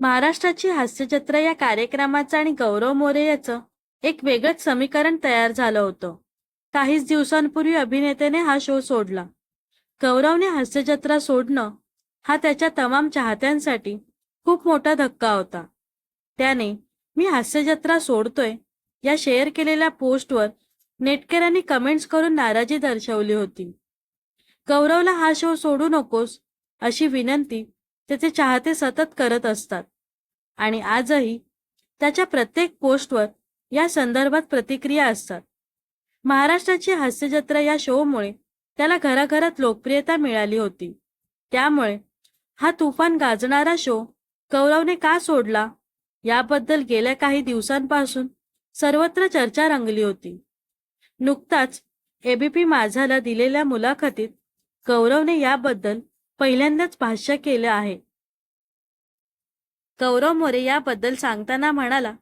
महाराष्ट्राची हास्यजत्रा या कार्यक्रमाचं आणि गौरव मोरे याचं एक वेगळंच समीकरण तयार झालं होतं. काहीच दिवसांपूर्वी अभिनेत्याने हा शो सोडला. गौरवने हास्यजत्रा सोडणं हा त्याच्या तमाम चाहत्यांसाठी खूप मोठा धक्का होता. त्याने मी हास्यजत्रा सोडतोय या शेअर केलेल्या पोस्टवर नेटकऱ्यांनी कमेंट्स करून नाराजी दर्शवली होती. गौरवला हा शो सोडू नकोस अशी विनंती त्याचे चाहते सतत करत असतात. आणि आजही त्याच्या प्रत्येक पोस्टवर या संदर्भात प्रतिक्रिया असतात. महाराष्ट्राची हास्यजत्रा या शोमुळे त्याला घराघरात लोकप्रियता मिळाली होती. त्यामुळे हा तुफान गाजणारा शो कौरवने का सोडला? याबद्दल गेल्या काही दिवसांपासून सर्वत्र चर्चा रंगली होती. नुकताच एबीपी माझाला दिलेल्या मुलाखतीत कौरवने याबद्दल पहिल्यांदाच भाष्य केलं आहे. गौरव मोरे याबद्दल सांगताना म्हणाला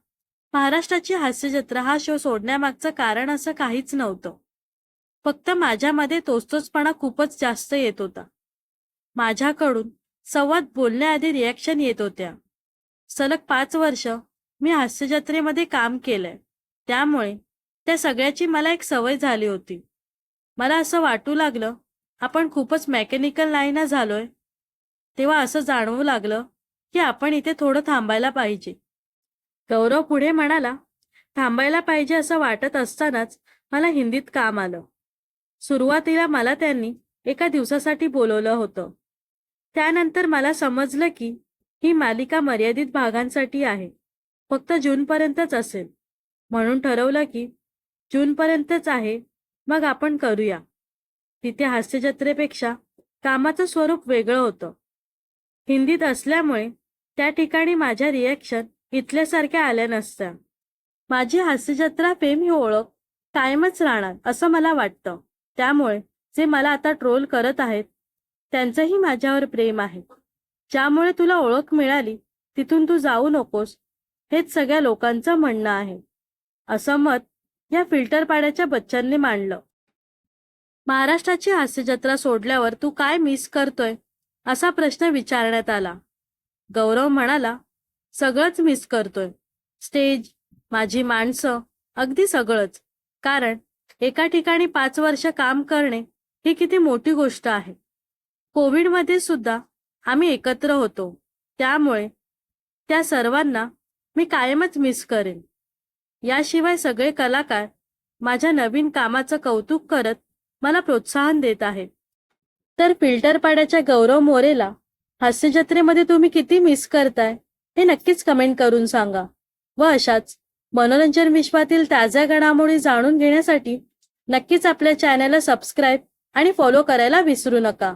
महाराष्ट्राची हास्यजत्रा हा शो सोडण्यामागचं कारण असं काहीच नव्हतं. फक्त माझ्यामध्ये तोचतोचपणा खूपच जास्त येत होता. माझ्याकडून संवाद बोलण्याआधी रिॲक्शन येत होत्या. सलग पाच वर्ष मी हास्यजत्रेमध्ये काम केलंय. त्यामुळे त्या सगळ्याची मला एक सवय झाली होती. मला असं वाटू लागलं आपण खूपच मेकॅनिकल नाही ना झालोय? तेव्हा असं जाणवू लागलं की आपण इथे थोडं थांबायला पाहिजे. गौरव पुढे म्हणाला थांबायला पाहिजे असं वाटत असतानाच मला हिंदीत काम आलं. सुरुवातीला मला त्यांनी एका दिवसासाठी बोलवलं होतं. त्यानंतर मला समजलं की ही मालिका मर्यादित भागांसाठी आहे फक्त जूनपर्यंतच असेल. म्हणून ठरवलं की जूनपर्यंतच आहे मग आपण करूया. तिथे हास्यजत्रेपेक्षा कामाचं स्वरूप वेगळं होतं. हिंदीत असल्यामुळे त्या ठिकाणी माझ्या रिॲक्शन इथल्यासारख्या आल्या नसत्या. माझी हास्यजत्रा फेम ही ओळख कायमच राहणार असं मला वाटतं. त्यामुळे जे मला आता ट्रोल करत आहेत त्यांचंही माझ्यावर प्रेम आहे. ज्यामुळे तुला ओळख मिळाली तिथून तू जाऊ नकोस हेच सगळ्या लोकांचं म्हणणं आहे. असं मत या फिल्टर पाड्याच्या बच्चांनी मांडलं. महाराष्ट्राची हास्यजत्रा सोडल्यावर तू काय मिस करतोय असा प्रश्न विचारण्यात आला. गौरव म्हणाला सगळंच मिस करतोय. स्टेज माझी माणसं अगदी सगळंच. कारण एका ठिकाणी पाच वर्ष काम करणे ही किती मोठी गोष्ट आहे. कोविडमध्ये सुद्धा आम्ही एकत्र होतो. त्यामुळे त्या सर्वांना मी कायमच मिस करेन. याशिवाय सगळे कलाकार माझ्या नवीन कामाचं कौतुक करत मला प्रोत्साहन देत आहेत. तर फिल्टर पाड्याच्या गौरव मोरेला हास्य जत्रेमध्ये तुम्ही किती मिस करताय? हे नक्कीच कमेंट करून सांगा. व अशाच मनोरंजन विश्वातील ताज्या घडामोडी जाणून घेण्यासाठी नक्कीच आपल्या चॅनलला सबस्क्राईब आणि फॉलो करायला विसरू नका.